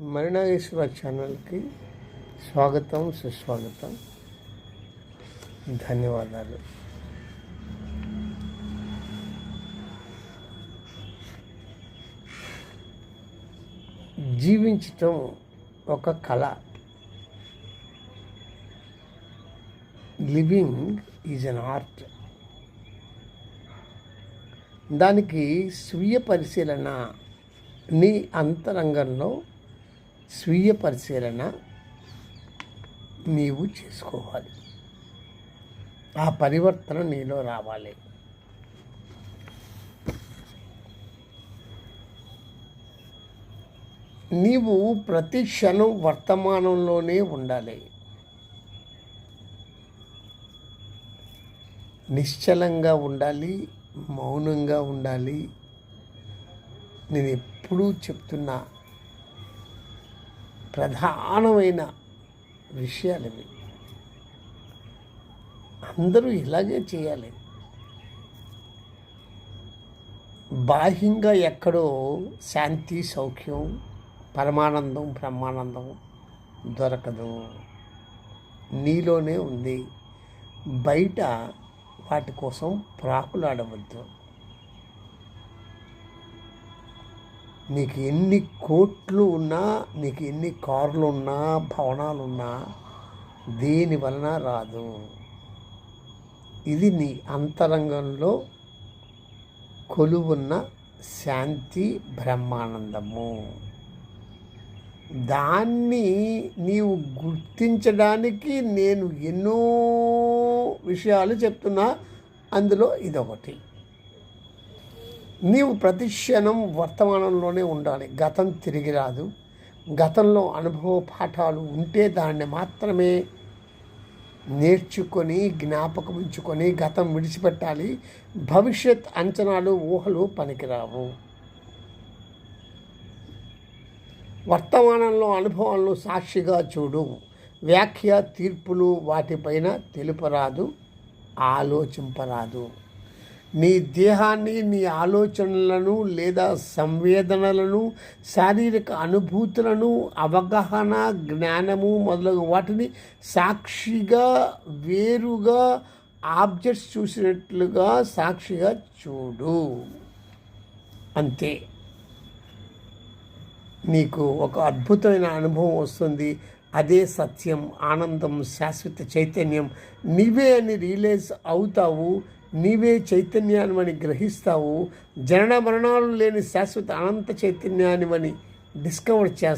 మరినాగేశ్వర ఛానల్కి స్వాగతం సుస్వాగతం. ధన్యవాదాలు. జీవించటం ఒక కళ. Living is an art. దానికి స్వీయ పరిశీలన నీ అంతరంగంలో స్వీయ పరిశీలన నీవు చేసుకోవాలి. ఆ పరివర్తన నీలో రావాలి. నీవు ప్రతి క్షణం వర్తమానంలోనే ఉండాలి. నిశ్చలంగా ఉండాలి మౌనంగా ఉండాలి. నేను ఎప్పుడూ చెప్తున్నా ప్రధానమైన విషయాలు ఇవి అందరూ ఇలాగే చేయాలి. బాహ్యంగా ఎక్కడో శాంతి సౌఖ్యం పరమానందం బ్రహ్మానందం దొరకదు. నీలోనే ఉంది. బయట వాటి కోసం ప్రాకులాడవద్దు. నీకు ఎన్ని కోట్లు ఉన్నా నీకు ఎన్ని కార్లు ఉన్నా భవనాలు ఉన్నా దేని వలన రాదు. ఇది నీ అంతరంగంలో కొలువున్న శాంతి బ్రహ్మానందము. దాన్ని నీవు గుర్తించడానికి నేను ఎన్నో విషయాలు చెప్తున్నా. అందులో ఇదొకటి. నీవు ప్రతిక్షణం వర్తమానంలోనే ఉండాలి. గతం తిరిగి రాదు. గతంలో అనుభవ పాఠాలు ఉంటే దాన్ని మాత్రమే నేర్చుకొని జ్ఞాపకం ఉంచుకొని గతం విడిచిపెట్టాలి. భవిష్యత్ అంచనాలు ఊహలు పనికిరావు. వర్తమానంలో అనుభవాలను సాక్షిగా చూడు. వ్యాఖ్య తీర్పులు వాటిపైన తెలుపరాదు ఆలోచింపరాదు. నీ దేహాన్ని నీ ఆలోచనలను లేదా సంవేదనలను శారీరక అనుభూతులను అవగాహన జ్ఞానము మొదలగు వాటిని సాక్షిగా వేరుగా ఆబ్జెక్ట్స్ చూసినట్లుగా సాక్షిగా చూడు. అంతే. నీకు ఒక అద్భుతమైన అనుభవం వస్తుంది. అదే సత్యం ఆనందం శాశ్వత చైతన్యం. నీవే అని రియలైజ్ అవుతావు నీవే చైతన్యాన్ని గ్రహిస్తావు జనన మరణాలు లేని శాశ్వత అనంత చైతన్యాన్ని డిస్కవర్ చేస్తావు.